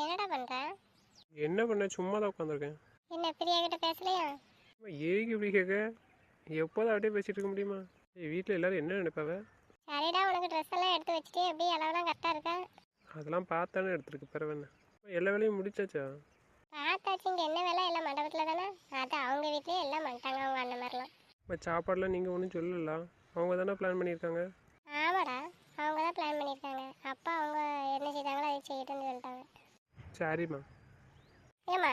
என்னடா பண்ற? என்ன பண்ண? சும்மா தான் உட்காந்துருக்கேன் என்ன பிரியா கிட்ட பேசலையா? ஏக்கு இப்படி கேட்க? எப்போதும் அப்படியே பேசிட்டு இருக்க முடியுமா? வீட்டில் எல்லாரும் என்ன நினைப்பாவ? சரிடா உனக்கு ட்ரெஸ் எல்லாம் எடுத்து வச்சுட்டு எப்படி அளவுலாம் கரெக்டாக இருக்கா? அதெல்லாம் பார்த்தானே எடுத்துருக்கு பிறகு என்ன? எல்லா வேலையும் முடிச்சாச்சா? பார்த்தாச்சு இங்கே என்ன வேலை? எல்லாம் மண்டபத்தில் தானே? அது அவங்க வீட்லேயே எல்லாம் பண்ணிட்டாங்க அவங்க அண்ணன் மாதிரிலாம். இப்போ சாப்பாடுலாம் நீங்கள் ஒன்றும் சொல்லல அவங்க தானே பிளான் பண்ணியிருக்காங்க? ஆமாடா அவங்க தான் பிளான் பண்ணியிருக்காங்க. அப்பா அவங்க என்ன செய்தாங்களோ அதை செய்யட்டும்னு சொல்லிட்டாங்க. சரிம்மா. ஏம்மா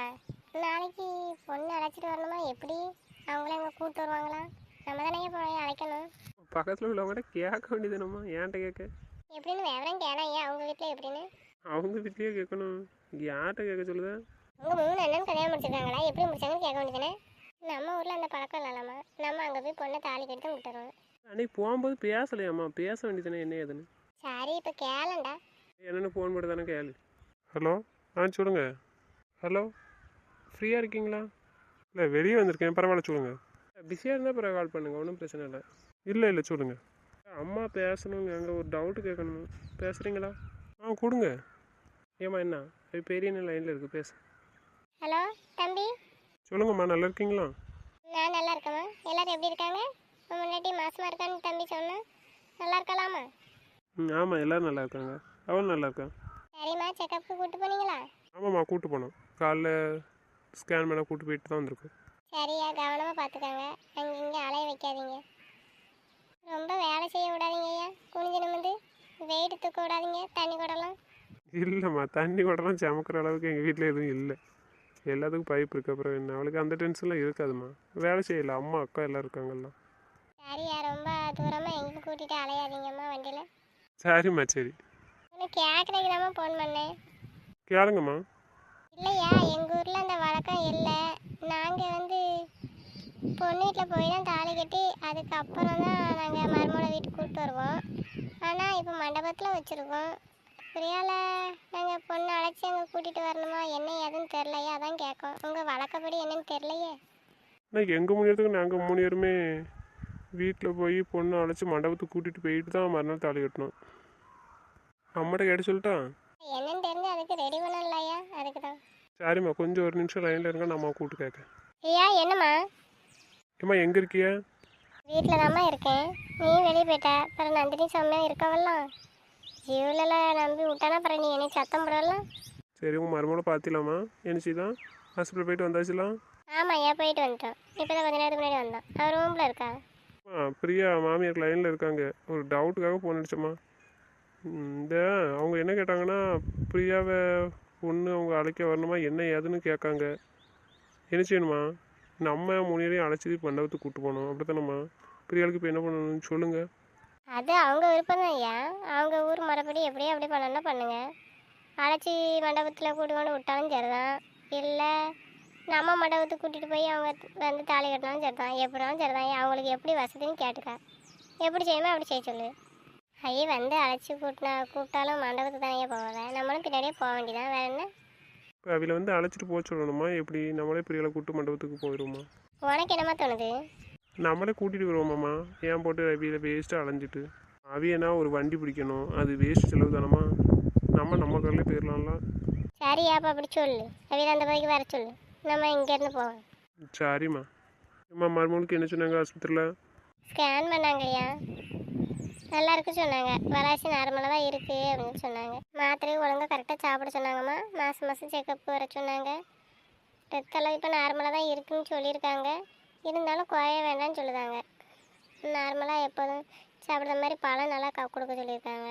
நாளைக்கு பொண்ணு அழைச்சிட்டு வரணுமா? எப்படி? அவங்களே அங்கே கூப்பிட்டு வருவாங்களா? நம்ம தானே போய் அழைக்கணும். பக்கத்தில் உள்ளவங்ககிட்ட கேட்க வேண்டியதுனம்மா ஏன்ட்ட கேட்க? எப்படின்னு விவரம் கேனா ஏன் அவங்க வீட்டில் எப்படின்னு. அவங்க வீட்லேயே கேட்கணும். யார்கிட்ட கேட்க சொல்லுதா? உங்க மூணு அண்ணன் கல்யாணம் முடிச்சிருக்காங்களா? எப்படி முடிச்சாங்கன்னு கேட்க வேண்டியதானே நம்ம ஊர்ல அந்த பழக்கம் இல்லலாமா நம்ம அங்க போய் பொண்ணை தாலி கட்டி விட்டுறோம் அன்னைக்கு போகும்போது பேசலையாம்மா பேச வேண்டியதுனே என்ன ஏதுன்னு. சரி இப்ப கேளண்டா. என்னென்னு ஃபோன் போட்டு தானே கேளு. ஹலோ ஆ சொல்லுங்க. ஹலோ ஃப்ரீயாக இருக்கீங்களா? இல்லை வெளியே வந்திருக்கேன். பரவாயில்ல சொல்லுங்கள் பிஸியாக இருந்தால் பிறகு கால் பண்ணுங்கள் ஒன்றும் பிரச்சனை இல்லை. இல்லை இல்லை சொல்லுங்கள் அம்மா பேசணுங்க அங்கே ஒரு டவுட்டு கேட்கணும் பேசுகிறீங்களா ஆ கொடுங்க. ஏம்மா என்ன? அது பெரிய லைனில் இருக்குது பேசு. ஹலோ தம்பி? சொல்லுங்கம்மா நல்லா இருக்கீங்களா? நான் நல்லா இருக்கேம்மா. எல்லாரும் எப்படி இருக்காங்க? முன்னாடி மாசமா இருக்கான்னு தம்பி சொன்னேன் நல்லா இருக்கலாமா? ம் ஆமாம் எல்லோரும் நல்லா இருக்காங்க. அவளும் நல்லா இருக்கா சரிம்மா செக்கப்புக்கு கூட்டு போனீங்களா? ஆமாம்மா கூட்டு போனோம். காலைல ஸ்கேன் பண்ண கூட்டு போயிட்டு தான் வந்திருக்கோம். சரியா கவனமா பார்த்துக்கோங்க. அங்கே இங்கே அலைய வைக்காதீங்க. ரொம்ப வேலை செய்ய விடாதீங்க ஐயா. குனிஞ்சு நிமிந்து வெயிட் தூக்க விடாதீங்க. தண்ணி குடலாம். இல்லைம்மா தண்ணி கூடலாம் சமக்கிற அளவுக்கு எங்கள் வீட்டில் எதுவும் இல்லை. எல்லாத்துக்கும் பைப் இருக்கு. அப்புறம் என்ன? அவளுக்கு அந்த டென்ஷன்லாம் இருக்காதும்மா. வேலை செய்யல. அம்மா அக்கா எல்லாம் இருக்காங்கல்ல. சரியா ரொம்ப தூரமாக எங்கேயும் கூட்டிகிட்டு அலையாதீங்கம்மா வண்டியில். சரிம்மா சரி. உனக்கு கேட்கறதுக்கு தான் ஃபோன் பண்ணேன் கேளுங்கம்மா. இல்லையா எங்கள் ஊரில் அந்த வழக்கம் இல்லை. நாங்கள் வந்து பொண்ணு வீட்டில் போய் தான் தாலி கட்டி அதுக்கப்புறம் தான் நாங்கள் மருமலை வீட்டுக்கு கூப்பிட்டு வருவோம். ஆனால் இப்போ மண்டபத்தில் வச்சுருக்கோம். புரியால நாங்கள் பொண்ணு அழைச்சி அங்கே கூட்டிகிட்டு வரணுமா? என்ன ஏதுன்னு தெரிலையே அதான் கேட்கோம். உங்கள் வழக்கப்படி என்னன்னு தெரிலையே ஆனால் எங்கள் மூணு நாங்கள் மூணு வீட்டில் போய் பொண்ணு அழைச்சி மண்டபத்துக்கு கூட்டிகிட்டு போயிட்டு தான் மறுநாள் தாலி கட்டணும் அம்மாட்ட கேட்டு சொல்லிட்டா என்னன்னு தெரிஞ்சு அதுக்கு ரெடி பண்ணலையா? அதுக்கு தான் சரிம்மா கொஞ்சம் ஒரு நிமிஷம் லைனில் இருங்க நான் அம்மா கூப்பிட்டு கேட்க ஐயா என்னம்மா? ஏம்மா எங்கே இருக்கிய? வீட்டில் தாம்மா இருக்கேன். நீ வெளியே போயிட்ட. அப்புறம் நந்தினி சம்மையாக இருக்கவல்லாம். ஜீவனில் நம்பி விட்டானா? அப்புறம் நீ என்னை சத்தம் போடலாம் சரி உங்கள் மருமகளை பார்த்திலாமா என்ன தான் ஹாஸ்பிட்டல் போயிட்டு வந்தாச்சுலாம் ஆமாம் ஐயா போயிட்டு வந்துட்டோம். இப்போ தான் கொஞ்ச நேரத்துக்கு முன்னாடி வந்தோம் அவர் ரூமில் இருக்கா ஆ பிரியா மாமியார் லைனில் இருக்காங்க. ஒரு டவுட்டுக்காக ஃபோன் அடிச்சம்மா. இந்த அவங்க என்ன கேட்டாங்கன்னா பிரியாவை ஒன்று அவங்க அழைக்க வரணுமா என்ன ஏதுன்னு கேட்காங்க. என்ன செய்யணுமா? நம்ம முனியரையும் அழைச்சி மண்டபத்துக்கு கூப்பிட்டு போகணும். அப்படி தானம்மா பிரியாளுக்கு இப்போ என்ன பண்ணணும்னு சொல்லுங்கள் அது அவங்க விருப்பம் தான் ஐயா. அவங்க ஊர் முறைப்படி எப்படியோ அப்படி பண்ணணும்னா பண்ணுங்க. அழைச்சி மண்டபத்தில் கூட்டு கொண்டு விட்டாலும் சரிதான். இல்லை நம்ம மண்டபத்துக்கு கூட்டிகிட்டு போய் அவங்க வந்து தாலி கட்டினாலும் சரிதான். எப்படினாலும் சரிதான். அவங்களுக்கு எப்படி வசதின்னு கேட்டுக்க எப்படி செய்யணுமோ அப்படி செய்ய சொல்லு. ஐயா வந்து அழைச்சி கூட்டினா கூப்பிட்டாலும் மண்டபத்துக்கு தானே போவாங்க நம்மளும் பின்னாடியே போக வேண்டியதான் வேற என்ன? இப்போ அவளை வந்து அழைச்சிட்டு போக சொல்லணுமா? எப்படி? நம்மளே பிரியாளை கூட்டு மண்டபத்துக்கு போயிடுவோமா உனக்கு என்னமா தோணுது? நம்மளே கூட்டிகிட்டு வருவோமாம்மா. ஏன் போட்டு அவியில் வேஸ்ட்டாக அலைஞ்சிட்டு? அவியனா ஒரு வண்டி பிடிக்கணும். அது வேஸ்ட் செலவு தானம்மா. நம்ம நம்ம கடையிலே போயிடலாம்ல சரியா அப்போ அப்படி சொல்லு. அவையில் அந்த பைக்கு வர சொல்லு. நம்ம இங்கேருந்து போவோம். சரிம்மா. அம்மா மருமகளுக்கு என்ன சொன்னாங்க ஆஸ்பத்திரியில்? ஸ்கேன் பண்ணாங்க ஐயா நல்லா இருக்கு சொன்னாங்க. வராசி நார்மலாக தான் இருக்குது அப்படின்னு சொன்னாங்க. மாத்திரை ஒழுங்காக கரெக்டாக சாப்பிட சொன்னாங்கம்மா. மாதம் மாதம் செக்கப் வர சொன்னாங்க. ரத்தளவு இப்போ நார்மலாக தான் இருக்குன்னு சொல்லியிருக்காங்க. இருந்தாலும் குறைய வேண்டாம்னு சொல்லுதாங்க. நார்மலாக எப்போதும் சாப்பிட்ற மாதிரி பழம் நல்லா க கொடுக்க சொல்லியிருக்காங்க.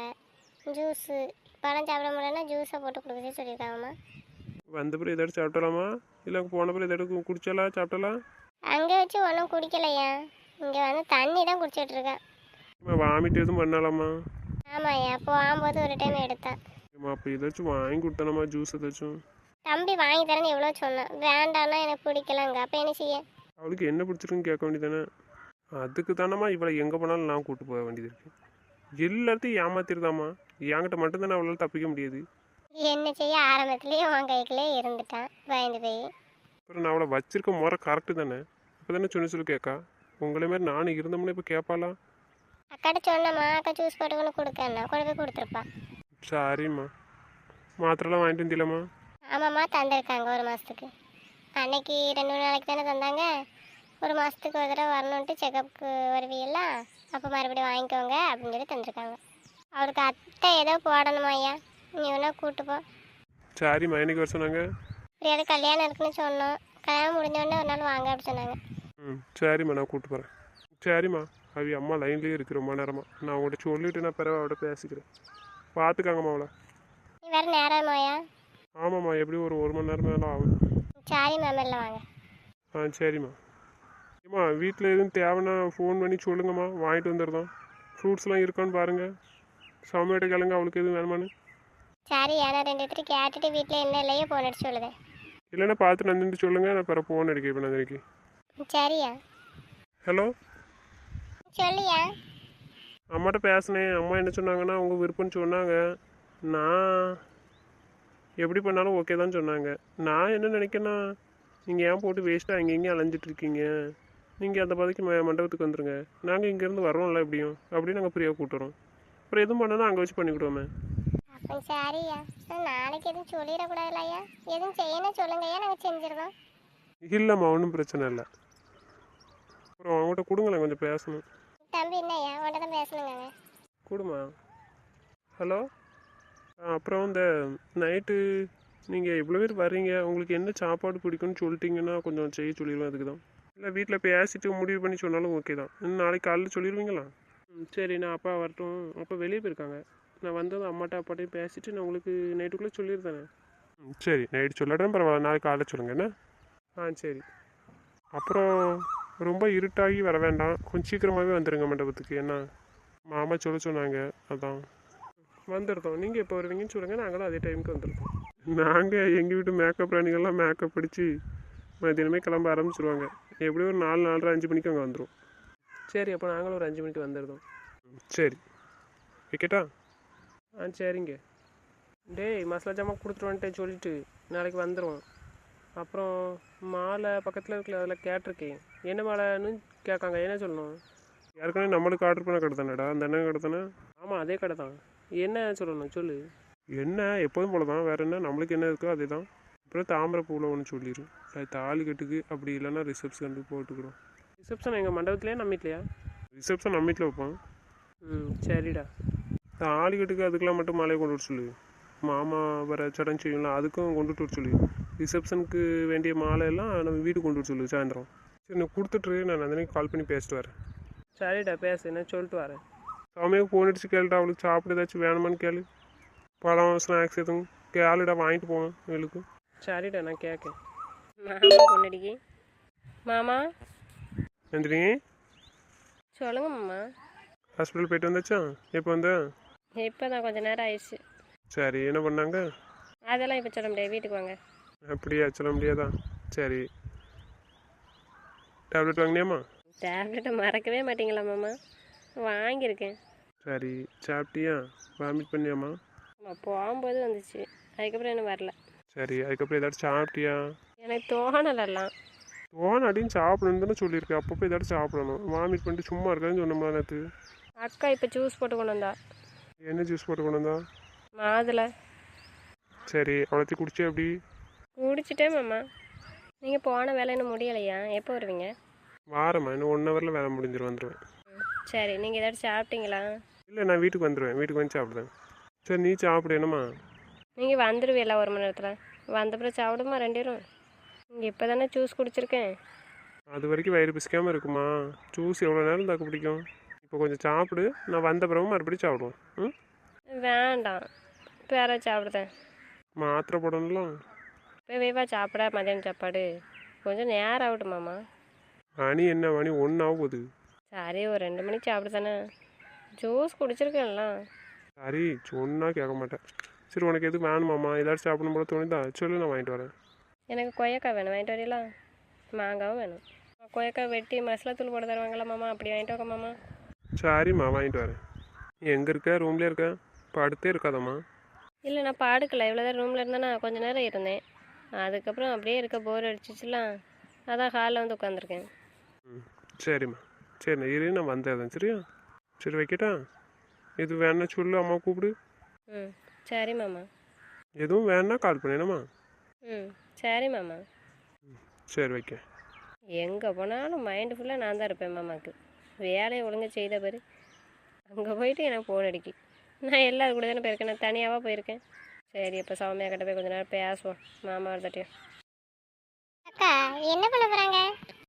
ஜூஸு. பழம் சாப்பிட முடியலன்னா ஜூஸை போட்டு கொடுக்க சொல்லியிருக்காங்கம்மா வந்த பிறகு ஏதாச்சும் சாப்பிட்டலாமா இல்லை போன பிறகு ஏதாச்சும் குடிச்சாலா சாப்பிட்டலாம் அங்கே வச்சு ஒன்றும் குடிக்கலையா? இங்கே வந்து தண்ணி தான் அம்மா வாமிட் எதுவும் பண்ணலாமா? ஆமாய்யா போகும்போது ஒரு டைம் எடுத்தேன் அம்மா அப்போ ஏதாச்சும் வாங்கி கொடுத்தானம்மா ஜூஸ் ஏதாச்சும்? தம்பி வாங்கி தரேன்னு எவ்வளோ சொன்னான். வேண்டான்னா எனக்கு பிடிக்கலங்க அப்போ என்ன செய்ய? அவளுக்கு என்ன பிடிச்சிருக்குன்னு கேட்க வேண்டியதானே அதுக்கு தானம்மா இவளை எங்கே போனாலும் நான் கூட்டு போக வேண்டியது இருக்கு. எல்லாத்தையும் ஏமாத்திருதாம்மா என்கிட்ட மட்டும்தானே அவளால் தப்பிக்க முடியாது. என்ன செய்ய ஆரம்பத்துலேயே உன் கைக்குள்ளே இருந்துட்டான் பயந்து போய். அப்புறம் நான் அவளை வச்சிருக்க முறை கரெக்டு தானே? இப்போ தானே சொன்ன சொல்லி கேட்கா. உங்களை மாதிரி நானும் இருந்தோம்னா இப்போ கேட்பாளா? அக்காட்ட சொன்னம்மா அக்கா கொண்டு கொடுக்கன்னா கொண்டு போய் கொடுத்துருப்பா. சரிம்மா. மாத்திரைலாம் வாங்கிட்டு வந்தியலாம்மா ஆமாம்மா தந்திருக்காங்க ஒரு மாதத்துக்கு அன்னைக்கு ரெண்டு மூணு நாளைக்கு தானே தந்தாங்க. ஒரு மாதத்துக்கு ஒரு தடவை வரணுன்ட்டு செக்கப்புக்கு வருவீங்களா அப்போ மறுபடியும் வாங்கிக்கோங்க அப்படின்னு சொல்லி தந்திருக்காங்க. அவருக்கு அத்தை ஏதோ போடணுமா ஐயா? நீ வேணா கூட்டு போ. சரிம்மா என்னைக்கு வர சொன்னாங்க? இப்படியாவது கல்யாணம் இருக்குன்னு சொன்னோம். கல்யாணம் முடிஞ்ச உடனே ஒரு நாள் வாங்க அப்படின்னு சொன்னாங்க. ம் சரிம்மா நான் கூப்பிட்டு போகிறேன் சரிம்மா. அவி அம்மா லைன்லேயே இருக்கு ரொம்ப நேரமாக நான் உங்கள்கிட்ட சொல்லிவிட்டு நான் பிறகு அவட பேசிக்கிறேன். பார்த்துக்காங்கம்மா அவளை வேறு நேரமாயா ஆமாம்மா எப்படியும் ஒரு ஒரு மணி நேரம் மேலே ஆகும். சாரி மேம் இல்லை வாங்க. ஆ சரிம்மா. ஏம்மா வீட்டில் எதுவும் தேவைன்னா ஃபோன் பண்ணி சொல்லுங்கம்மா. வாங்கிட்டு வந்துடுறோம் ஃப்ரூட்ஸ்லாம் இருக்கான்னு பாருங்கள் சமையட்ட கிழங்கு அவளுக்கு எதுவும் வேணுமான்னு. சரி ஏன்னா ரெண்டு பேர்த்து கேட்டுட்டு வீட்டில் என்ன இல்லையோ போன் அடிச்சு சொல்லுதேன் இல்லைன்னா பார்த்து நந்திட்டு சொல்லுங்கள் நான் பிறகு ஃபோன் அடிக்க இப்போ நந்தினிக்கு. சரியா? ஹலோ சொல்லியா? அம்மாட்ட பேசினேன். அம்மா என்ன சொன்னாங்கன்னா அவங்க விருப்பம்னு சொன்னாங்க. நான் எப்படி பண்ணாலும் ஓகே தான் சொன்னாங்க. நான் என்ன நினைக்கிறேன்னா நீங்கள் ஏன் போட்டு வேஸ்ட்டாக அங்கே இங்கேயும் அலைஞ்சிட்டு இருக்கீங்க? நீங்கள் அந்த பாதைக்கு ம மண்டபத்துக்கு வந்துருங்க. நாங்கள் இங்கேருந்து வரோம்ல எப்படியும்? அப்படியே நாங்கள் ஃப்ரீயாக கூட்டுறோம் அப்புறம் எதுவும் பண்ணனா அங்கே வச்சு பண்ணிக்கிடுவோமே. அப்போ சரியா நாளைக்கு எதுவும் சொல்லிடக்கூடாதுல்ல ஐயா. எதுவும் செய்யணும் சொல்லுங்க ஐயா. நாங்கள் செஞ்சிருவோம். இல்லைம்மா ஒன்றும் பிரச்சனை இல்லை. அப்புறம் அவங்ககிட்ட கொடுங்களேன் கொஞ்சம் பேசணும். தம்பி என்னையா தான் பேசணுங்க கூடுமா? ஹலோ? அப்புறம் இந்த நைட்டு நீங்கள் இவ்வளோ பேர் வர்றீங்க. உங்களுக்கு என்ன சாப்பாடு பிடிக்கும்னு சொல்லிட்டீங்கன்னா கொஞ்சம் செய்ய சொல்லிடுவேன் அதுக்கு தான். இல்லை வீட்டில் பேசிட்டு முடிவு பண்ணி சொன்னாலும் ஓகே தான். இன்னும் நாளைக்கு காலையில் சொல்லிடுவீங்களா? ம் சரி நான் அப்பா வரட்டும். அப்பா வெளியே போயிருக்காங்க. நான் வந்ததும் அம்மாட்ட அப்பாட்டையும் பேசிட்டு நான் உங்களுக்கு நைட்டுக்குள்ளே சொல்லியிருந்தேனே ம் சரி நைட்டு சொல்லாட்டும் பரவாயில்ல. நாளைக்கு காலையில் சொல்லுங்க என்ன? ஆ சரி. அப்புறம் ரொம்ப இருட்டாகி வர வேண்டாம். கொஞ்சம் சீக்கிரமாகவே வந்துடுங்க மண்டபத்துக்கு. என்ன மாமா சொல்ல சொன்னாங்க. அதான். வந்துடுறோம் நீங்கள் எப்போ வருவீங்கன்னு சொல்லுங்கள் நாங்களும் அதே டைமுக்கு வந்துடுறோம் நாங்கள் எங்கள் வீட்டு மேக்கப் பிராணிகள்லாம் மேக்கப் பிடிச்சி மதியானமே கிளம்ப ஆரம்பிச்சிருவாங்க. எப்படியும் ஒரு நாலு நாலரை அஞ்சு மணிக்கு அங்கே வந்துடும் சரி அப்போ நாங்களும் ஒரு அஞ்சு மணிக்கு வந்துடுறோம் சரி. வைக்கட்டா? ஆ சரிங்க. டேய் மசாலா ஜாமான் கொடுத்துட்டு சொல்லிட்டு நாளைக்கு வந்துடுவோம் அப்புறம் மாலை பக்கத்தில் இருக்கல அதில் கேட்டிருக்கேன். என்ன மாலைன்னு கேட்காங்க. என்ன சொல்லணும்? ஏற்கனவே நம்மளுக்கு ஆர்டர் பண்ண கடை தானேடா. அந்த அண்ணன் கடை தானே? ஆமாம் அதே கடை தான். என்ன சொல்லணும்? சொல்லு. என்ன? எப்போதும் போல தான். வேறு என்ன? நம்மளுக்கு என்ன இருக்கோ அதே தான். அப்புறம் தாமரை பூவில் ஒன்று சொல்லிடு தாலி கட்டுக்கு அப்படி இல்லைன்னா ரிசப்ஷனுக்கு போட்டுக்கிறோம். ரிசப்ஷன் எங்கள் மண்டபத்துலையா நம்ம வீட்லையா? ரிசப்ஷன் நம்ம வீட்டில் வைப்போம். ம் சரிடா. தாலி கட்டுக்கு அதுக்கெல்லாம் மட்டும் மாலையை கொண்டு வர சொல்லு. மாமா வர சடங்கு செய்யும்ல அதுக்கும் கொண்டுட்டு வர சொல்லு. ரிசப்ஷனுக்கு வேண்டிய மாலை எல்லாம் நம்ம வீட்டுக்கு கொண்டு வர சொல்லு சாயந்தரம். சரி நான் கொடுத்துட்டு நான் நந்தினிக்கு கால் பண்ணி பேசிட்டு வரேன். சரிடா பேசு என்ன சொல்லிட்டு வரேன். சாமியாக ஃபோன் அடிச்சு கேளுடா. அவளுக்கு சாப்பிட ஏதாச்சும் வேணுமான்னு கேளு. பழம் ஸ்நாக்ஸ் எதுவும் கேளுடா. வாங்கிட்டு போவேன் இவளுக்கு. சரிடா நான் கேட்கேன் பொண்ணடிக்கு மாமா நந்தினி சொல்லுங்க மாமா. ஹாஸ்பிட்டல் போயிட்டு வந்தாச்சா? எப்போ வந்த? இப்போ தான் கொஞ்ச நேரம் ஆயிடுச்சு. சரி என்ன பண்ணாங்க? அதெல்லாம் இப்போ சொல்ல முடியாது. வீட்டுக்கு வாங்க. அப்படியா? சொல்ல முடியாதா? சரி. டேப்லெட் வாங்கினியாம்மா டேப்லெட்டை மறக்கவே மாட்டீங்களா மாமா? வாங்கியிருக்கேன். சரி சாப்பிட்டியா? வாமிட் பண்ணியாம்மா? ஆமாம் போகும்போது வந்துச்சு. அதுக்கப்புறம் இன்னும் வரல. சரி அதுக்கப்புறம் ஏதாச்சும் சாப்பிட்டியா? எனக்கு தோணலெல்லாம் தோண அப்படின்னு சாப்பிடணும்னு தானே சொல்லியிருக்கேன் அப்பப்போ ஏதாச்சும் சாப்பிடணும். வாமிட் பண்ணிட்டு சும்மா இருக்காதுன்னு சொன்னோம்மா நேற்று அக்கா இப்போ ஜூஸ் போட்டு கொண்டு வந்தா. என்ன ஜூஸ் போட்டு கொண்டு வந்தா? மாதுளை. சரி அவ்வளோத்தையும் குடிச்சே எப்படி? குடிச்சிட்டே மாமா. நீங்கள் போன வேலை இன்னும் முடியலையா? எப்போ வருவீங்க? வாரம்மா இன்னும் ஒன் ஹவரில் வேலை முடிஞ்சிடும் வந்துடுவேன் சரி நீங்கள் ஏதாச்சும் சாப்பிட்டீங்களா? இல்லை நான் வீட்டுக்கு வந்துடுவேன் வீட்டுக்கு வந்து சாப்பிடுவேன் சரி நீ சாப்பிடு என்னம்மா? நீங்கள் வந்துடுவீல்ல ஒரு மணி நேரத்தில். வந்த பிறகு சாப்பிடுமா ரெண்டு பேரும்? இங்கே இப்போ தானே ஜூஸ் குடிச்சிருக்கேன். அது வரைக்கும் வயிறு பிசிக்காமல் இருக்குமா? ஜூஸ் எவ்வளோ நேரம் தாக்க பிடிக்கும் இப்போ கொஞ்சம் சாப்பிடு. நான் வந்த பிறகு மறுபடியும் சாப்பிடுவோம் ம்? வேண்டாம். வேற சாப்பிடுதேன் மாத்திரை போடணும்லாம் இப்போ வேவா சாப்பிட மதியானம் சாப்பாடு. கொஞ்சம் நேரம் ஆகட்டும் மாமா. மணி என்ன மணி ஒன்று ஆக போகுது. சரி ஒரு ரெண்டு மணிக்கு சாப்பிடுதானே ஜூஸ் குடிச்சிருக்கேன்ல சரி சொன்னா கேட்க மாட்டேன். சரி உனக்கு எதுவும் வேணுமாம்மா ஏதாச்சும் சாப்பிடணும் போல தோணுதா? சொல்லு நான் வாங்கிட்டு வரேன். எனக்கு கொய்யாக்காய் வேணும். வாங்கிட்டு வரீங்களா மாங்காவும் வேணும். கொய்யாக்காய் வெட்டி மசாலா தூள் போட தருவாங்களா மாமா? அப்படி வாங்கிட்டு வாங்க மாமா. சரிம்மா வாங்கிட்டு வரேன். எங்கே இருக்க? ரூம்லேயே இருக்க? படுத்தே இருக்காதம்மா. இல்லை நான் பாடுக்கல. இவ்வளோ நேரம் ரூமில் இருந்தேன்னா கொஞ்ச நேரம் இருந்தேன். அதுக்கப்புறம் அப்படியே இருக்க போர் அடிச்சிச்சுலாம் அதான் ஹாலில் வந்து உட்காந்துருக்கேன் ம் சரிம்மா. சரி இரு நான் வந்தேன் சரியா? சரி வைக்கட்டா? எது வேணா சொல்லு அம்மா கூப்பிடு. ம் சரி மாமா. எதுவும் வேணா கால் பண்ணிடமா ம் சரி மாமா. சரி வைக்க. எங்கே போனாலும் மைண்டு ஃபுல்லாக நான் தான் இருப்பேன் மாமாவுக்கு வேலையை ஒழுங்கா செய்த பாரு. அங்கே போயிட்டு எனக்கு ஃபோன் அடிக்கி. நான் எல்லாரும் கூட தானே போயிருக்கேன் நான் தனியாகவா போயிருக்கேன். சரி இப்போ சௌமியா கிட்ட போய் கொஞ்ச நேரம் பேசுவோம். மாமா வரதட்டியும் அக்கா என்ன பண்ண போறாங்க?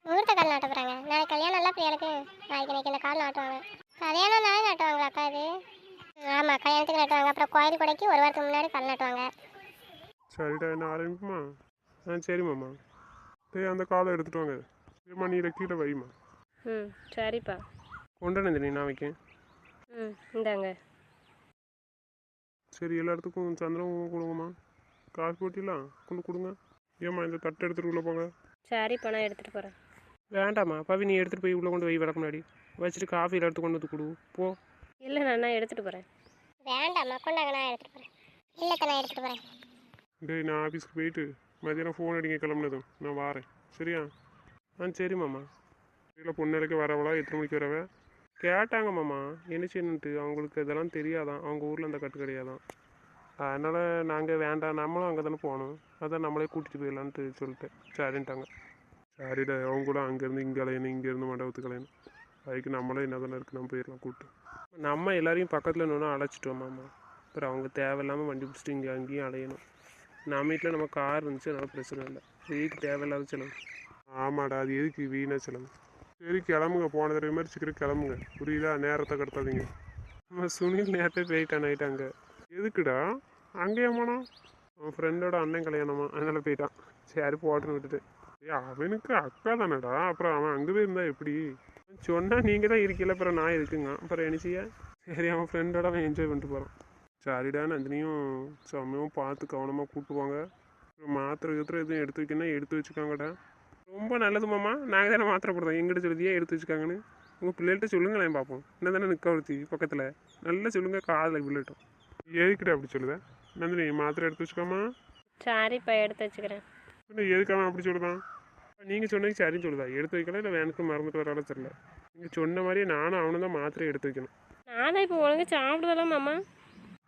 முகூர்த்த கால் நாட்ட போறாங்க. நாளைக்கு கல்யாணம் எல்லாம் பிள்ளைகளுக்கு நாளைக்கு எனக்கு இந்த கால் நாட்டுவாங்க. கல்யாணம் நாளை நாட்டுவாங்களா அக்கா இது ஆமா கல்யாணத்துக்கு நாட்டுவாங்க. அப்புறம் கோயில் கொடைக்கு ஒரு வாரத்துக்கு முன்னாடி கல் நாட்டுவாங்க. சரிடா என்ன ஆரம்பிக்குமா? ஆ சரிம்மாம்மா டேய் அந்த காலை எடுத்துட்டு வாங்க. ஏம்மா நீ இதை கீழே வைம்மா. ம் சரிப்பா. கொண்டு நந்தினி நான் வைக்கேன். ம் இந்தாங்க. சரி எல்லா இடத்துக்கும் சந்திரம் கொடுங்கம்மா காசு போட்டிலாம் கொண்டு கொடுங்க. ஏம்மா இந்த தட்டை எடுத்துட்டு உள்ளே போங்க. சரிப்பா நான் எடுத்துகிட்டு போகிறேன் வேண்டாம்மா பவி நீ எடுத்துகிட்டு போய் உள்ளே கொண்டு போய் விளக்க முன்னாடி. வச்சுட்டு காஃபி எடுத்து கொண்டு வந்து கொடு. போ. இல்லை நான் நான் எடுத்துகிட்டு போகிறேன் வேண்டாம்மா கொண்டாங்க நான் எடுத்துட்டு போறேன். இல்லக்கா நான் எடுத்துட்டு போறேன். டேய் நான் ஆஃபீஸ்க்கு போயிட்டு மதியானம் ஃபோன் அடிங்க கிளம்புனதும். நான் வாரேன். சரியா? ஆ சரி மாமா. இல்லை பொண்ணுக்கு வரவளா? எத்தனை மணிக்கு வரவ? கேட்டாங்க மாமா. என்னச்சுன்னுட்டு அவங்களுக்கு இதெல்லாம் தெரியாதான் அவங்க ஊரில் அந்த கட்டு கிடையாதான். அதனால் நாங்கள் வேண்டாம். நம்மளும் அங்கே தானே போகணும். அதான் நம்மளே கூட்டிகிட்டு போயிடலான்ட்டு சொல்லிட்டேன் சரின்ட்டாங்க. சரிடா அவங்க கூட அங்கேருந்து இங்கே அலையணும் இங்கேருந்து மண்டபத்துக்கு அலையணும். அதுக்கு நம்மளே என்ன தானே இருக்குது நம்ம போயிடலாம் கூப்பிட்டு. நம்ம எல்லாரையும் பக்கத்தில் இன்னொன்று அழைச்சிட்டோம் மாமா. அப்புறம் அவங்க தேவையில்லாமல் வண்டி பிடிச்சிட்டு இங்கே அங்கேயும் அலையணும். நம்ம வீட்டில் நம்ம கார் இருந்துச்சு அதனால் பிரச்சனை இல்லை. வீட்டுக்கு தேவையில்லாத செலவு. ஆமாடா அது எதுக்கு வீணா செலவு? சரி கிளம்புங்க. போன தடவை மாதிரி சீக்கிரம் கிளம்புங்க. புரியுதா? நேரத்தை கடத்தாதீங்க. நம்ம சுனில் நேரத்தை போயிட்டான் ஆயிட்டாங்க எதுக்குடா? அங்கேயே போனான் அவன் ஃப்ரெண்டோட அண்ணன் கல்யாணமா? அதனால போயிட்டான். சரி போட்டுன்னு விட்டுட்டு. ஏய் அவனுக்கு அக்கா தானடா. அப்புறம் அவன் அங்கே போயிருந்தா எப்படி? சொன்னால் நீங்கள் தான் இருக்கீல அப்புறம் நான் இருக்குங்க அப்புறம் என்ன செய்ய? சரி அவன் ஃப்ரெண்டோட அவன் என்ஜாய் பண்ணிட்டு போகிறான் சரிடா நந்தினியும் செம்மையும் பார்த்து கவனமாக கூப்பிட்டு போங்க. அப்புறம் மாத்திரை கீத்திரை எதுவும் எடுத்து வைக்கணும் எடுத்து வச்சுக்கோங்கடா. ரொம்ப நல்லது மாமா. நாங்கள் தானே மாத்திரை போடுறோம். எங்கிட்ட சொல்லுதியே? எடுத்து வச்சுக்காங்கன்னு. உங்கள் பிள்ளைகிட்ட சொல்லுங்களேன் பார்ப்போம் என்ன தானே நிற்க ஒருத்தி பக்கத்தில். நல்லா சொல்லுங்கள் காதில் விழட்டும் எதுக்கிட்ட அப்படி சொல்லுதேன் நந்தினி மாத்திரை எடுத்து வச்சுக்காமா? சரிப்பா எடுத்து வச்சுக்கிறேன். பின்ன எதுக்காக அப்படி சொல்லுதான் நீங்கள் சொன்னது சரின்னு சொல்லுதா? எடுத்து வைக்கலாம் இல்லை வேனுக்கு மறந்துட்டு வரால தெரில நீங்கள் சொன்ன மாதிரியே நானும் அவனும் தான் மாத்திரை எடுத்து வைக்கணும். நானும் இப்போ ஒழுங்கா சாப்பிடுதலாம் மாமா?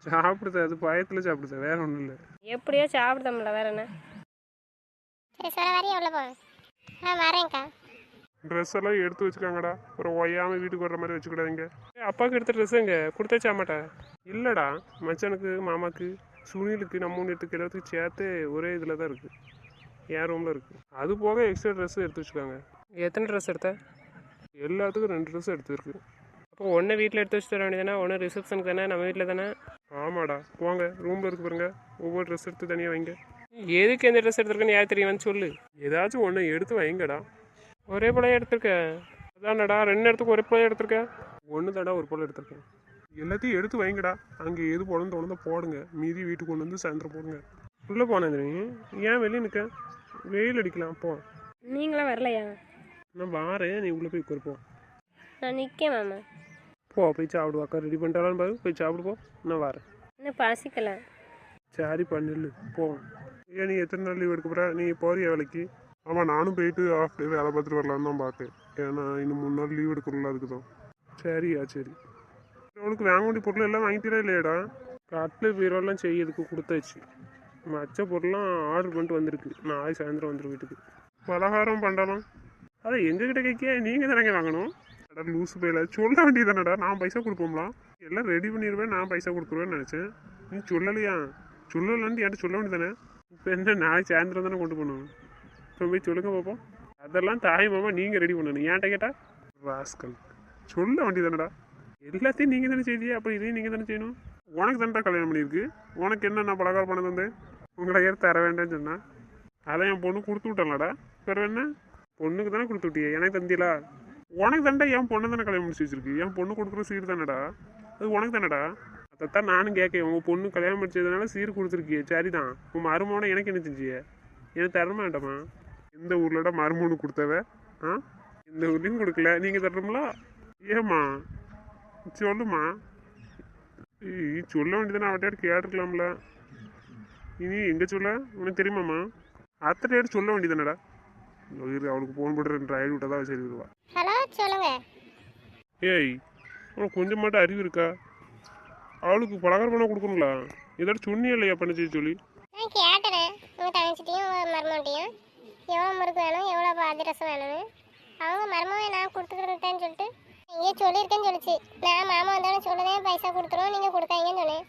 சாப்பிடுது? அது பயத்தில் சாப்பிடுது? வேற ஒன்றும் இல்லை. எப்படியோ சாப்பிடுதம்ல வேற என்ன? சரி சொல்ல வரையும் உள்ள போ. ஆ வரேன்க்கா. ட்ரெஸ் எல்லாம் எடுத்து வச்சுக்காங்கடா. அப்புறம் ஒய்யாம வீட்டுக்கு வர்ற மாதிரி வச்சுக்கூடாதீங்க. ஏய், அப்பாவுக்கு எடுத்த ட்ரெஸ் எங்க? கொடுத்தாச்சா மாட்டா இல்லைடா. மச்சானுக்கு மாமாக்கு சுனிலுக்கு நம்ம மூணு எடுத்துக்கு எல்லாத்துக்கும் சேர்த்து ஒரே இதில் தான் இருக்குது என் ரூமில் இருக்குது அது போக எக்ஸ்ட்ரா ட்ரெஸ் எடுத்து வச்சுக்காங்க. எத்தனை ட்ரெஸ் எடுத்த? எல்லாத்துக்கும் ரெண்டு ட்ரெஸ் எடுத்துருக்கு அப்போ ஒன்று வீட்டில் எடுத்து வச்சு தர வேண்டியதானே ஒன்று ரிசப்ஷனுக்கு தானே? நம்ம வீட்டில் தானே? ஆமாடா. போங்க. ரூமில் இருக்கு பாருங்க. ஒவ்வொரு ட்ரெஸ் எடுத்து தனியாக வைங்க. எதுக்கு எந்த ட்ரெஸ் எடுத்துருக்கேன்னு யார் தெரியுமான்னு சொல்லு. ஏதாச்சும் ஒன்று எடுத்து வைங்கடா. ஒரே பழைய எடுத்திருக்க. அதானடா ரெண்டு இடத்துக்கு ஒரே பழைய எடுத்திருக்க. ஒன்று தடா ஒரு பழம் எடுத்திருக்கேன். எல்லாத்தையும் எடுத்து வைங்கடா. அங்கே எது போடணும் தோணுதோ போடுங்க. மீதி வீட்டுக்கு கொண்டு வந்து சாயந்தரம் போடுங்க. உள்ளே போனேன் ஏன் வெளியே நிற்க வெயில் அடிக்கலாம். போ. நீங்களாம் வரலையா? நான் வாரேன். நீ உள்ளே போய் உட்காரு, போ. நான் நிற்கேன் மாமா. போ போய் சாப்பிடு அக்கா ரெடி பண்ணிட்டாலும் பாரு. போய் சாப்பிடு போ. நான் வரேன். இன்னும் பசிக்கல. சரி பண்ணிடல போ. ஏன் நீ எத்தனை நாள் லீவ் எடுக்க போகிற நீ போறிய வேலைக்கு? ஆமாம் நானும் போயிட்டு ஆஃப் டே வேலை பார்த்துட்டு வரலான்னு தான் பார்த்தேன். ஏன்னா இன்னும் மூணு நாள் லீவ் எடுக்கணும்ல அதுக்கு தான். சரியா சரி. உனக்கு வாங்க வேண்டிய பொருள் எல்லாம் வாங்கிட்டே இல்லையடா? கட்லு பீரோலாம் செய்யறதுக்கு கொடுத்தாச்சு. மச்ச பொருள்லாம் ஆர்டர் பண்ணிட்டு வந்திருக்கு. நாளை சாயந்தரம் வந்துடும் வீட்டுக்கு. பலகாரம் பண்ணலாம் அதை எங்ககிட்ட கேட்க நீங்கள் தானே வாங்கணும். அடா லூசு போயில. சொல்ல வேண்டியதானடா நான் பைசா கொடுப்போம்ல? எல்லாம் ரெடி பண்ணிடுவேன் நான் பைசா கொடுத்துருவேன்னு நினச்சேன். நீ சொல்லலையா? சொல்லலான்ட்டு என்கிட்ட சொல்ல வேண்டியதானே இப்போ என்ன நாளைக்கு சாயந்தரம் தானே கொண்டு போகணும். இப்போ போய் சொல்லுங்க பார்ப்போம் அதெல்லாம் தாய் மாமா நீங்கள் ரெடி பண்ணணும். ஏன்ட்ட கேட்டா? ராஸ்கல் சொல்ல வேண்டியதானடா எல்லாத்தையும் நீங்கள் தானே செய்தியே அப்படி இதையும் நீங்கள் தானே செய்யணும். உனக்கு தானடா கல்யாணம் பண்ணியிருக்கு? உனக்கு என்ன நான் பலகாரம் பண்ண தந்து? உங்களை ஏன் தர வேண்டாம்னு சொன்னேன் அதை என் பொண்ணு கொடுத்து விட்டேன்லடா பிறகு என்ன? பொண்ணுக்கு தானே கொடுத்து விட்டியே எனக்கு தந்தியலா? உனக்கு தானடா என் பொண்ணு தானே கல்யாணம் முடிச்சு வச்சிருக்கு. என் பொண்ணு கொடுக்குற சீர் தானடா? அது உனக்கு தானடா? அதைத்தான் நானும் கேட்கேன். உங்கள் பொண்ணு கல்யாணம் முடிச்சதுனால சீர் கொடுத்துருக்கியே. சரிதான். உன் மருமகனை எனக்கு என்ன செஞ்சிய? எனக்கு தர வேண்டாமா எந்த ஊர்லடா மருமகனு கொடுத்தவ? ஆ? இந்த ஊர்லேயும் கொடுக்கல. நீங்கள் தரணுங்களா ஏம்மா? சொல்லுமா சொல்ல வேண்டியதானே அவட்டையாட்டு கேட்டுருக்கலாம்ல. இனி எங்கே சொல்ல? உனக்கு தெரியுமாம்மா? அத்தையாட்டு சொல்ல வேண்டியதானடா இரு, அவளுக்கு ஃபோன் ரெண்டு ஐடி விட்டா தான் சரி வருவா. ஹலோ சொல்லுங்க. ஏய் உனக்கு கொஞ்சம் மட்டும் அறிவு இருக்கா? அவளுக்கு பலகாரம் பண்ண கொடுக்கணுங்களா? ஏதாவது சொன்னியா இல்லையா பண்ணிச்சு சொல்லி? நான் கேட்டேன் உங்கள் தங்கச்சிட்டையும் மருமகிட்டையும் எவ்வளோ முறுக்கு வேணும் எவ்வளோ அதிரசம் வேணும்னு. அவங்க மருமகை நான் கொடுத்துக்கிட்டேன்னு சொல்லிட்டு இங்கே சொல்லியிருக்கேன்னு சொல்லிச்சு. நான் மாமா வந்தாலும் சொன்னதே பைசா கொடுத்துருவோம் நீங்கள் கொடுக்காங்கன்னு சொன்னேன்.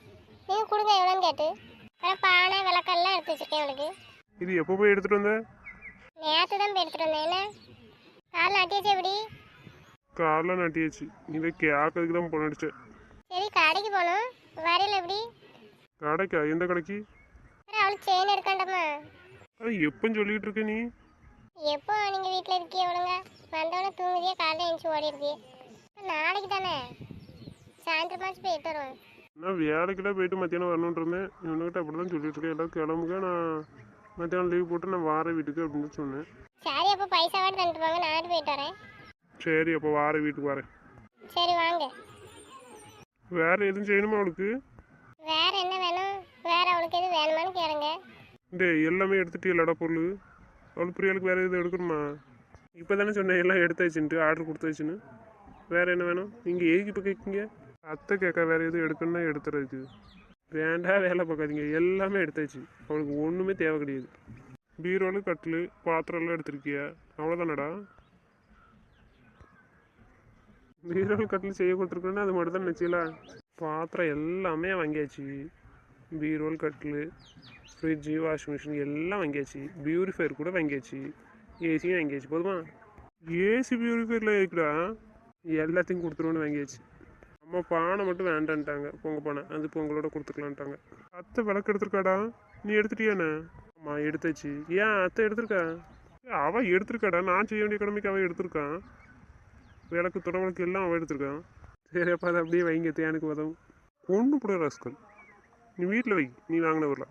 நீங்கள் கொடுங்க எவ்வளோன்னு கேட்டு. அப்புறம் பானை விளக்கெல்லாம் எடுத்து வச்சுருக்கேன் அவளுக்கு. இது எப்போ போய் எடுத்துகிட்டு வந்தேன் நேற்று தான் போய் எடுத்துகிட்டு வந்தேன். என்ன? காலைல நட்டியாச்சு எப்படி காலைல நட்டியாச்சு இதை கேட்கறதுக்கு தான் போன அடிச்சேன் சரி கடைக்கு போகணும். வரையில் எப்படி? கடைக்கா? எந்த கடைக்கு? அவளுக்கு செயின் எடுக்காண்டம்மா அது எப்போன்னு சொல்லிட்டு இருக்க நீ? எப்போ நீங்கள் வீட்டில் இருக்கிய ஒழுங்கா? வந்தவொடனே தூங்குதியே காலையில் எழுந்துச்சி ஓடி இருக்கியே நாளைக்கு தானே? சாயந்தரமாச்சு போயிட்டு வருவோம். நான் வேலைக்கெல்லாம் போயிட்டு மத்தியானம் வரணுன்ட்டு இருந்தேன் இவனுக்கிட்ட அப்படி தான் சொல்லிட்டு இருக்கேன். எல்லாரும் கிளம்புங்க. நான் மத்தியானம் லீவ் போட்டு நான் வார வீட்டுக்கு அப்படின்னு சொன்னேன். சரி அப்போ பைசாவாட்டு தந்துட்டு போங்க. நான் போயிட்டு வரேன். சரி அப்போ வார வீட்டுக்கு வரேன். சரி வாங்க. வேற எதுவும் செய்யணுமா அவளுக்கு? வேற என்ன வேணும்? வேற அவளுக்கு எது வேணுமான்னு கேளுங்க. இந்த எல்லாமே எடுத்துட்டீங்களடா பொருள். அவளுக்கு பிரியாளுக்கு வேற எதுவும் எடுக்கணுமா? இப்போ தானே சொன்னேன் எல்லாம் எடுத்தாச்சுன்ட்டு ஆர்டர் கொடுத்தாச்சுன்னு வேற என்ன வேணும்? நீங்கள் எதுக்கு இப்போ கேட்குங்க? அத்தை கேட்க வேற எதுவும் எடுக்கணும்னா எடுத்துறதுக்கு வேண்டா வேலை பார்க்காதீங்க. எல்லாமே எடுத்தாச்சு அவளுக்கு ஒன்றுமே தேவை கிடையாது. பீரோலு கட்டில் பாத்திரம்லாம் எடுத்திருக்கியா? அவ்வளோதானடா பீரோல் கட்டில் செய்ய கொடுத்துருக்கோன்னா அது மட்டும் தான் நினச்சில பாத்திரம் எல்லாமே வாங்கியாச்சு. பீரோல் கட்டில் ஃப்ரிட்ஜு வாஷிங் மிஷின் எல்லாம் வாங்கியாச்சு. பியூரிஃபையர் கூட வாங்கியாச்சு. ஏசியும் வாங்கியாச்சு. போதுமா? ஏசி பியூரிஃபையரில் இருக்குடா எல்லாத்தையும் கொடுத்துருவோன்னு வாங்கியாச்சு. அம்மா பானை மட்டும் வேண்டான்ட்டாங்க. பொங்க பானை. அது பொங்கலோட கொடுத்துக்கலான்ட்டாங்க. அத்தை விளக்கு எடுத்திருக்காடா? நீ எடுத்துட்டியாண்ணே ஆமாம் எடுத்தாச்சு. ஏன் அத்தை எடுத்திருக்கா? அவள் எடுத்திருக்காடா? நான் செய்ய வேண்டிய கடமைக்கு அவள் எடுத்திருக்கான் விளக்கு தொடவளுக்கு எல்லாம் அவன் எடுத்திருக்கான். சரி அப்போ அதை அப்படியே வைங்க தேனுக்கு உதவும் கொண்டு போட ராஸ்கல். நீ வீட்டில் வை நீ வாங்கின ஊரில்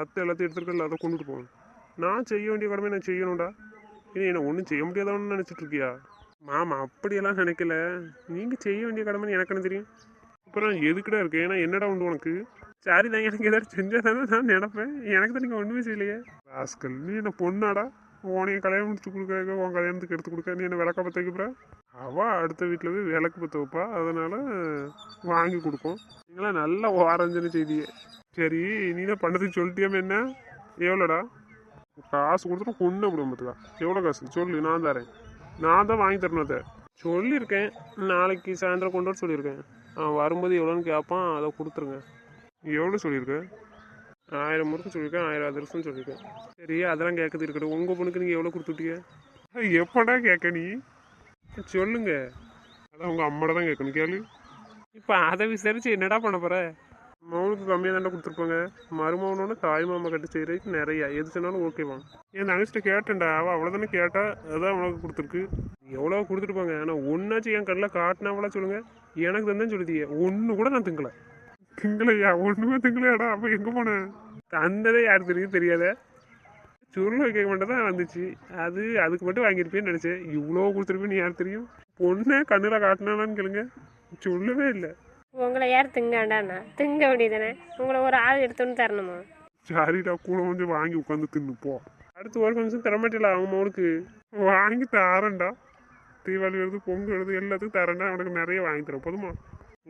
அத்தை எல்லாத்தையும் எடுத்துருக்கல அதை கொண்டுட்டு போகணும் நான் செய்ய வேண்டிய கடமை நான் செய்யணும்டா. இனி என்ன ஒன்றும் செய்ய முடியாதவன்னு நினச்சிட்டு இருக்கியா? மாமா அப்படியெல்லாம் நினைக்கல. நீங்கள் செய்ய வேண்டிய கடமைன்னு எனக்கு என்ன தெரியும்? அப்புறம் எதுக்குடா இருக்கு ஏன்னா என்னடா உண்டு உனக்கு? சரி தான் எனக்கு ஏதாவது செஞ்சால் தானே நான் நினைப்பேன். எனக்கு தான் நீங்கள் ஒன்றுமே செய்யலையே. ராஸ்கல் நீ என்ன பொண்ணாடா? உனைய கல்யாணம் முடிச்சு கொடுக்க உன் கல்யாணத்துக்கு எடுத்து கொடுக்க நீ என்ன விளக்க பற்ற அவள் அடுத்த வீட்டில் போய் விளக்கு பற்ற வைப்பா அதனால் வாங்கி கொடுப்போம். நீங்களாம் நல்ல ஓரஞ்சன செய்தியே. சரி நீ தான் பண்ணதுக்கு சொல்லிட்டியாம என்ன எவ்வளோடா? காசு கொடுத்துட்டு கொண்டு விடுவோம் பார்த்துக்கா. எவ்வளோ காசு? சொல்லு நான் தரேன். நான் தான் வாங்கி தரணும் அதை. சொல்லியிருக்கேன். நாளைக்கு சாயந்தரம் கொண்டு வர சொல்லியிருக்கேன். அவன் வரும்போது எவ்வளோன்னு கேட்பான். அதை கொடுத்துருங்க. எவ்வளோ சொல்லியிருக்கேன் ஆயிரம் முறுக்கு சொல்லியிருக்கேன். ஆயிரம் அதிரசம் சொல்லியிருக்கேன். சரி அதெல்லாம் கேட்கறது இருக்கட்டும். உங்கள் பொண்ணுக்கு நீங்கள் எவ்வளோ கொடுத்துட்டீங்க? எப்படா கேட்க நீ? சொல்லுங்க. அதான் உங்கள் அம்மாட தான் கேட்கணும். கேளு. இப்போ அதை விசாரிச்சு என்னடா பண்ண போற? மௌனுக்கு கம்மியாக தாண்டா கொடுத்துருப்பாங்க. மருமகனோட தாய் மாமா கட்டி செய்கிறதுக்கு நிறையா. எது சொன்னாலும் ஓகேவா என் தங்கச்சிட்ட கேட்டேன்டா. அவள் அவ்வளோதானே கேட்டா அதான் அவனுக்கு கொடுத்துருக்கு. எவ்வளோ கொடுத்துருப்பாங்க. ஆனால் ஒன்றாச்சும் என் கண்ணில் காட்டினாவளா சொல்லுங்க. எனக்கு தான் சொல்லுதியே. ஒன்று கூட நான் திங்கலை. திங்கலையா? ஒன்றுமே திங்கலையாடா. அப்போ எங்கே போனேன் தந்ததே யார் தெரியும்? தெரியாத. சுருள் வைக்க மட்டும் தான் வந்துச்சு. அது அதுக்கு மட்டும் வாங்கியிருப்பேன்னு நினச்சேன். இவ்வளோ கொடுத்துருப்பேன்னு யார் தெரியும்? பொண்ணை கண்ணில் காட்டினாலான்னு கேளுங்க. சொல்லவே இல்லை. உங்களை யார் திங்காண்டாண்ணா திங்க வேண்டியதானே உங்களை ஒரு ஆள் எடுத்துன்னு தரணுமா? சரிடா கூட கொஞ்சம் வாங்கி உட்காந்து தின்னு போ. அடுத்து ஒரு ஃபங்க்ஷன் தரமாட்டில அவங்க மோனுக்கு வாங்கி தரேன்டா. தீபாவளி வருது பொங்கல் வருது எல்லாத்துக்கும் தரேன்டா. அவனுக்கு நிறைய வாங்கி தரேன். போதுமா?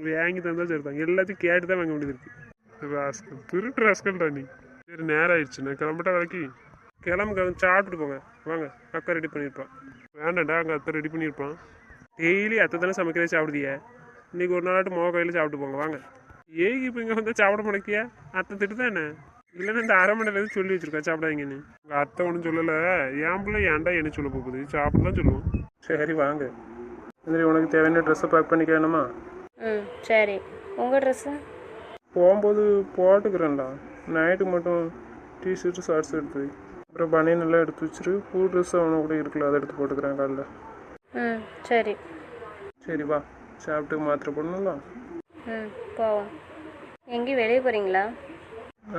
வாங்கி தந்தா சரிதான் எல்லாத்தையும் கேட்டு தான் வாங்க வேண்டியது இருக்கு. ராஸ்கல் திருட்டு ராஸ்கல்டா நீ. சரி நேரம் ஆயிடுச்சு நான் கிளம்பிட்டா வேலைக்கு கிளம்பு கிளம்பி சாப்பிட்டுட்டு போங்க. வாங்க அக்கா ரெடி பண்ணியிருப்பான் வேண்டாம்டா அங்கே அத்தை ரெடி பண்ணியிருப்பான் டெய்லி அத்தை தானே சமைக்கிறதே சாப்பிடுதிய. இன்னைக்கு ஒரு நாளாட்டு மொக கையில் சாப்பிட்டு போங்க வாங்க. ஏகி இப்போ இங்கே வந்து சாப்பிட முடக்கியா அத்தை திட்டு தானே இல்லைன்னா இந்த அரை மணி நேரம் சொல்லி வச்சிருக்கா சாப்பிடாதீங்கன்னு. உங்கள் அத்தை ஒன்றும் சொல்லலை. என் பிள்ளை ஏன்டா என்ன சொல்ல போகுது? சாப்பிட தான் சொல்லுவோம். சரி வாங்க. சரி உனக்கு தேவையான ட்ரெஸ்ஸை பேக் பண்ணிக்க வேணுமா? ம் சரி. உங்கள் ட்ரெஸ்ஸு போகும்போது போட்டுக்கிறேன்டா. நைட்டுக்கு மட்டும் டிஷர்ட்டு ஷார்ட்ஸ் எடுத்து. அப்புறம் பனியன் எல்லாம் எடுத்து வச்சிரு. புது ட்ரெஸ் அவனை கூட இருக்குல்ல அதை எடுத்து போட்டுக்கிறேன் காலைல. ம் சரி. சரி வா. சாப்பிட்டு மாத்திரை போடணும்ல? ம் போவோம். எங்கேயும் வெளியே போகிறீங்களா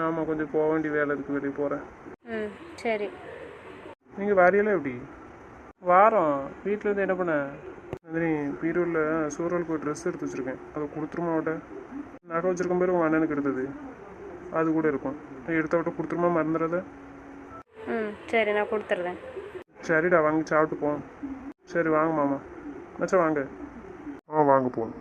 ஆமாம் கொஞ்சம் போக வேண்டிய வேலை இருக்குது வெளியே போகிறேன் ம் சரி. நீங்கள் வாரியெல்லாம் எப்படி? வாரம். வீட்டில் இருந்து என்ன பண்ண? நந்தினி பீரோவில் சூரலுக்கு ஒரு ட்ரெஸ் எடுத்து வச்சுருக்கேன். அதை கொடுத்துருமா அவட்ட? நகை வச்சிருக்கும் பேர் உங்கள் அண்ணனுக்கு எடுத்தது. அது கூட இருக்கும். எடுத்த விட்ட கொடுத்துருமா மறந்துடாத? ம் சரி நான் கொடுத்துட்றேன் சரிடா வாங்கி சாப்பிட்டு போவோம். சரி வாங்க மாமா. மச்சான் வாங்க. ஆ வாங்க போகணும்.